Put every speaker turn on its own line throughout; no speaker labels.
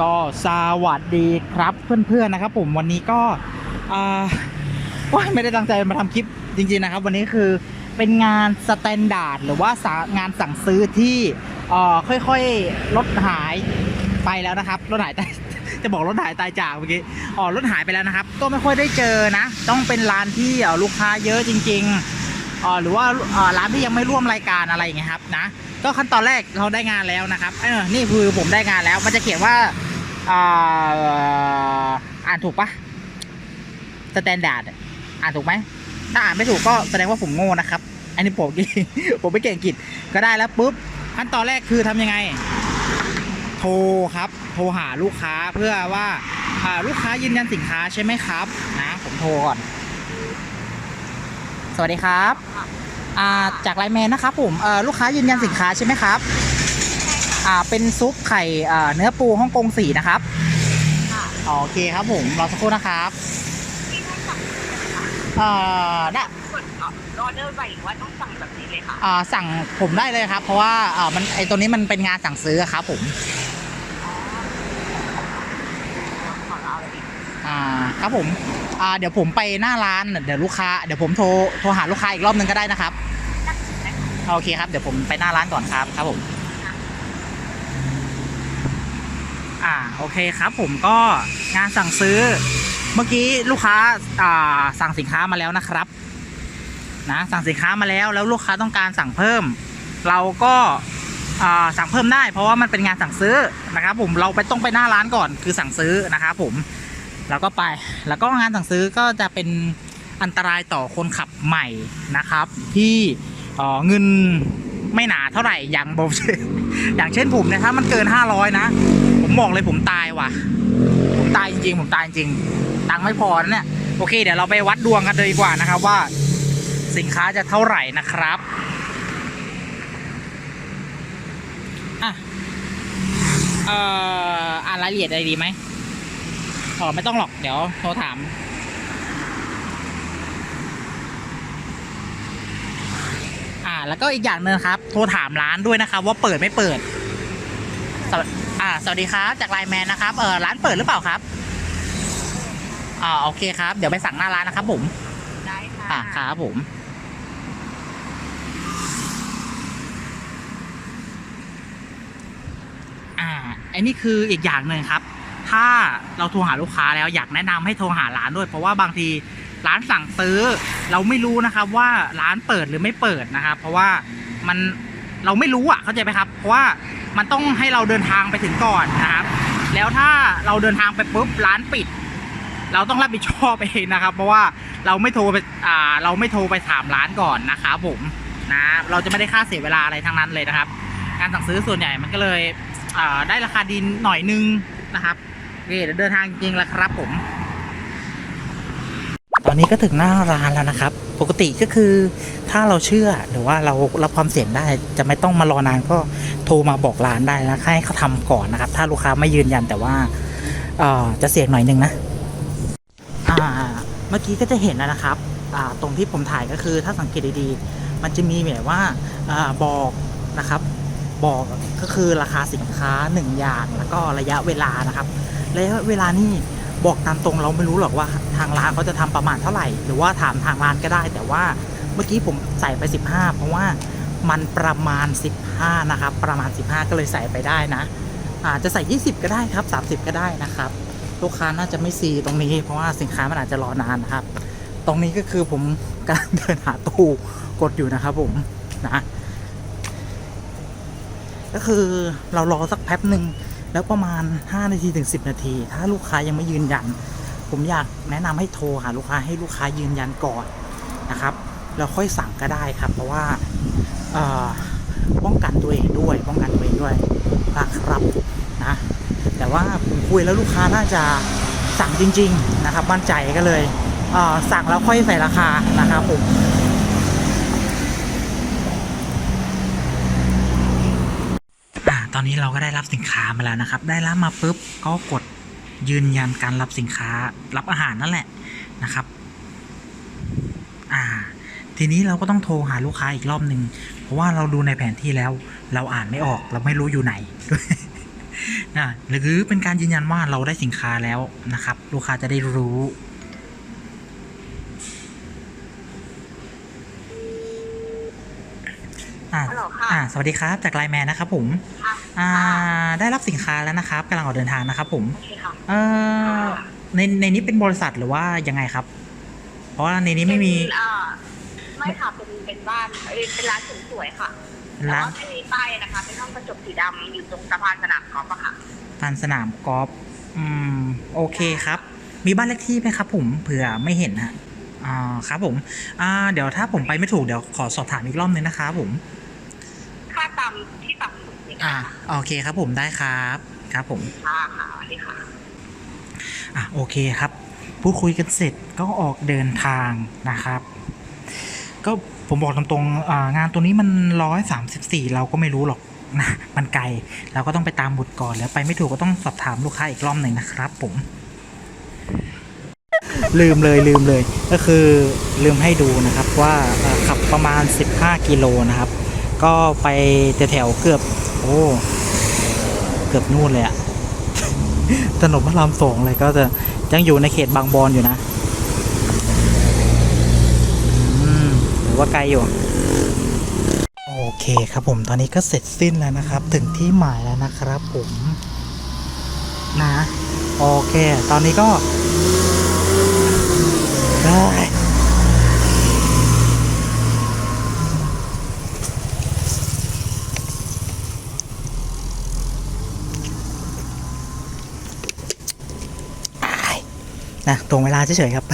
ก็สวัสดีครับเพื่อนๆนะครับ ผมวันนี้ก็อ่าไม่ได้ตั้งใจมาทำคลิปจริงๆนะครับ วันนี้คือเป็นงานสแตนดาร์ดหรือว่างานสั่งซื้อที่ค่อยๆลดหายไปแล้วนะครับลดหายตาย จะบอกรถหายตายจากเมื่อกี้อ๋อรถหายไปแล้วนะครับ ก็ไม่ค่อยได้เจอนะ ต้องเป็นร้านที่ลูกค้าเยอะจริงๆอ๋อหรือว่าร้านที่ยังไม่ร่วมรายการอะไรอย่างเงี้ยครับนะ ก็ขั้นตอนแรกเราได้งานแล้วนะครับเออนี่คือผมได้งานแล้ว มันจะเขียนว่าอ่าอ่านถูกปะสแตนดาร์ดอ่านถูกไหมถ้าอ่านไม่ถูกก็แสดงว่าผมโง่นะครับ อันนี้ผมผมไม่เก่งอังกิจก็ได้แล้วปุ๊บขั้นตอนแรกคือทำยังไง โทรครับ โทรหาลูกค้าเพื่อว่าอ่าลูกค้ายืนยันสินค้าใช่ไหมครับนะผมโทรก่อน สวัสดีครับอ่าจากไลน์แมนนะครับผมเอ่อลูกค้ายืนยันสินค้าใช่ไหมครับอ่าเป็นซุปไข่อ่าเนื้อปูฮ่องกงสีนะครับ
ค่ะ
โอเคครับผมรอสักครู่นะครับ
ที่ต้องสั่งเลยค่ะ
เอ่อได้
กดออเดอร์ไปหรือว่าต้องสั่งแบบนี้เลยค่ะ
อ่าสั่งผมได้เลยครับ เพราะว่าอ่ามันไอตัวนี้มันเป็นงานสั่งซื้อครับผม
ขอเอาเลยดิ
อ่าครับผมอ่าเดี๋ยวผมไปหน้าร้านเดี๋ยวลูกค้าเดี๋ยวผมโทรโทรหาลูกค้าอีกรอบนึงก็ได้นะครับโอเคครับเดี๋ยวผมไปหน้าร้านก่อนครับครับผมอ่าโอเคครับผมก็งานสั่งซื้อ เมื่อกี้ลูกค้าอ่าสั่งสินค้ามาแล้วนะครับนะสั่งสินค้ามาแล้วแล้วลูกค้าต้องการสั่งเพิ่ม เราก็อ่าสั่งเพิ่มได้ เพราะว่ามันเป็นงานสั่งซื้อนะครับผมเราไปต้องไปหน้าร้านก่อนคือสั่งซื้อนะครับผม เราก็ไปแล้วก็งานสั่งซื้อก็จะเป็นอันตรายต่อคนขับใหม่นะครับ ที่เงินไม่หนาเท่าไหร่อย่างผมอย่างเช่นผมเนี่ยถ้ามันเกิน 500 นะ ผมบอกเลยผมตายว่ะ ผมตายจริงๆผมตายจริงตังค์ไม่พอนะเนี่ยโอเค เดี๋ยวเราไปวัดดวงกันเลยดีกว่านะครับว่าสินค้าจะเท่าไหร่นะครับอะเอ่ออ่านรายละเอียดอะไรดีไหม อ๋อไม่ต้องหรอก เดี๋ยวโทรถามอ่าแล้วก็อีกอย่างหนึ่งครับ โทรถามร้านด้วยนะครับ ว่าเปิดไม่เปิดสวัสอ่าสวัสดีครับจากไลน์แมนนะครับเออร้านเปิดหรือเปล่าครับอ่าโอเคครับ เดี๋ยวไปสั่งหน้าร้านนะครับผม
ได้ค่ะ
อ่าครับผมอ่าอันนี้คืออีกอย่างหนึ่งครับ ถ้าเราโทรหาลูกค้าแล้วอยากแนะนำให้โทรหาร้านด้วย เพราะว่าบางทีร้านสั่งซื้อ เราไม่รู้นะครับว่าร้านเปิดหรือไม่เปิดนะครับ เพราะว่ามันเราไม่รู้อะเข้าใจไหมครับ เพราะว่ามันต้องให้เราเดินทางไปถึงก่อนนะครับ แล้วถ้าเราเดินทางไปปุ๊บร้านปิด เราต้องรับผิดชอบเองนะครับ เพราะว่าเราไม่โทรไปอ่าเราไม่โทรไปถามร้านก่อนนะครับผมนะเราจะไม่ได้ค่าเสียเวลาอะไรทั้งนั้นเลยนะครับ การสั่งซื้อส่วนใหญ่มันก็เลยอ่าได้ราคาดีหน่อยนึงนะครับ เคเดี๋ยวเดินทางจริงแล้วครับผม ตอนนี้ก็ถึงหน้าร้านแล้วนะครับ ปกติก็คือถ้าเราเชื่อหรือว่าเรารับความเสี่ยงได้จะไม่ต้องมารอนานก็โทรมาบอกร้านได้นะให้เขาทำก่อนนะครับ ถ้าลูกค้าไม่ยืนยันแต่ว่าเอ่อจะเสี่ยงหน่อยนึงนะอ่าเมื่อกี้ก็จะเห็นแล้วนะครับอ่าตรงที่ผมถ่ายก็คือถ้าสังเกตดีๆ มันจะมีแบบว่าอาบอกนะครับ บอกก็คือราคาสินค้าหนึ่งอย่างแล้วก็ระยะเวลานะครับ ระยะเวลานี่บอกตามตรงเราไม่รู้หรอกว่าทางร้านเขาจะทำประมาณเท่าไหร่ หรือว่าถามทางร้านก็ได้ แต่ว่าเมื่อกี้ผมใส่ไป 15 เพราะว่ามันประมาณ 15 นะครับ ประมาณ 15 ก็เลยใส่ไปได้นะ อาจจะใส่ 20 ก็ได้ครับ 30 ก็ได้นะครับ ลูกค้าน่าจะไม่ซีตรงนี้ เพราะว่าสินค้ามันอาจจะรอนานนะครับ ตรงนี้ก็คือผมกำลังเดินหาตู้กดอยู่นะครับผมนะ ก็คือเรารอสักแป๊บหนึ่ง แล้วประมาณ 5 นาทีถึง 10 นาที ถ้าลูกค้ายังไม่ยืนยัน ผมอยากแนะนำให้โทรหาลูกค้าให้ลูกค้ายืนยันก่อนนะครับแล้วค่อยสั่งก็ได้ครับ เพราะว่าป้องกันตัวเองด้วย ป้องกันตัวเองด้วยนะครับนะแต่ว่าผมคุยแล้วลูกค้าน่าจะสั่งจริง ๆ นะครับมั่นใจก็เลยสั่งแล้วค่อยใส่ราคานะครับผมอ่า ตอนนี้เราก็ได้รับสินค้ามาแล้วนะครับ ได้รับมาปุ๊บก็กดยืนยันการรับสินค้ารับอาหารนั่นแหละนะครับ อ่า ทีนี้เราก็ต้องโทรหาลูกค้าอีกรอบหนึ่งเพราะว่าเราดูในแผนที่แล้ว เราอ่านไม่ออกเราไม่รู้อยู่ไหนนะหรือเป็นการยืนยันว่าเราได้สินค้าแล้วนะครับ ลูกค้าจะได้รู้อ่า
ฮัลโหลค่ะ
อ่าสวัสดีครับ จากไลน์แมนนะครับผม
ค่ะ
อ่า ได้รับสินค้าแล้วนะครับกำลังออกเดินทางนะครับผม
โอเคค่ะ
เอ่อในในนี้เป็นบริษัทหรือว่ายังไงครับ เพราะว่าในนี้ไม่มี
เป็นอ่าไม่ค่ะเป็นเป็นบ้านเอ้ยเป็นร้านเสริมสวยค่ะแต่
ร้าน
ว่าไม่มีป้ายนะคะ เป็นห้องกระจกสีดำอยู่ตรงสะพานสนามกอล์ฟอะค่ะ
ฟันสนามกอล์ฟอืม โอเคครับ มีบ้านเลขที่ไหมครับ ผมเผื่อไม่เห็นฮะอ่าครับผม อ่า เดี๋ยวถ้าผมไปไม่ถูกเดี๋ยวขอสอบถามอีกรอบนึงนะครับผม
ค่าตามที่ต่ำสุดนี่
อ่า
ค่ะ
โอเคครับผมได้ครับครับผม
ค่ะค่ะสวัสดีค่ะ
อะโอเคครับ พูดคุยกันเสร็จก็ออกเดินทางนะครับ ก็ผมบอกตรงๆอ่างานตัวนี้มันร้อยสามสิบสี่เราก็ไม่รู้หรอกนะมันไกลเราก็ต้องไปตามบุตรก่อนแล้วไปไม่ถูกก็ต้องสอบถามลูกค้าอีกรอบหนึ่งนะครับ ผม ลืมเลยลืมเลย ก็คือลืมให้ดูนะครับว่าเอ่อขับประมาณ 15 กิโลนะครับ ก็ไปแถวๆเกือบ โอ้เกือบนู่นเลยอะถนนพระรามสองเลยก็จะยังอยู่ในเขตบางบอนอยู่นะอืมถือว่าไกลอยู่ โอเคครับผมตอนนี้ก็เสร็จสิ้นแล้วนะครับ ถึงที่หมายแล้วนะครับผมนะ โอเค ตอนนี้ก็ได้ นะตรงเวลาเฉยๆครับ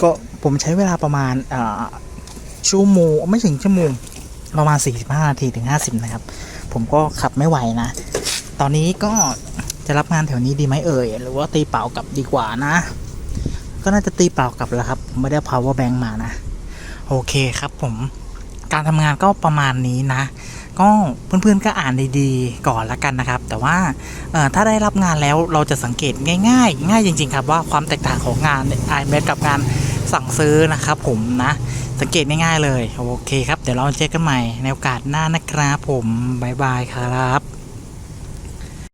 ก็ผมใช้เวลาประมาณชั่วโมงไม่ถึงชั่วโมงประมาณ 45 นาทีถึง 50 นะครับ ผมก็ขับไม่ไหวนะ ตอนนี้ก็จะรับงานแถวนี้ดีไหมเอ่ย หรือว่าตีเปล่ากลับดีกว่านะ ก็น่าจะตีเปล่ากลับแล้วครับผมไม่ได้ power bank มานะ โอเคครับผม การทำงานก็ประมาณนี้นะ ก็เพื่อนๆก็อ่านดีๆ ก่อนละกันนะครับ แต่ว่าถ้าได้รับงานแล้วเราจะสังเกตง่ายๆ ง่ายจริง ๆ ครับว่าความแตกต่างของงานไอเบทกับงานสั่งซื้อนะครับผมนะ สังเกตง่ายๆเลย โอเคครับ เดี๋ยวเราเจอกันใหม่ในโอกาสหน้านะครับผม บ๊ายบายครับ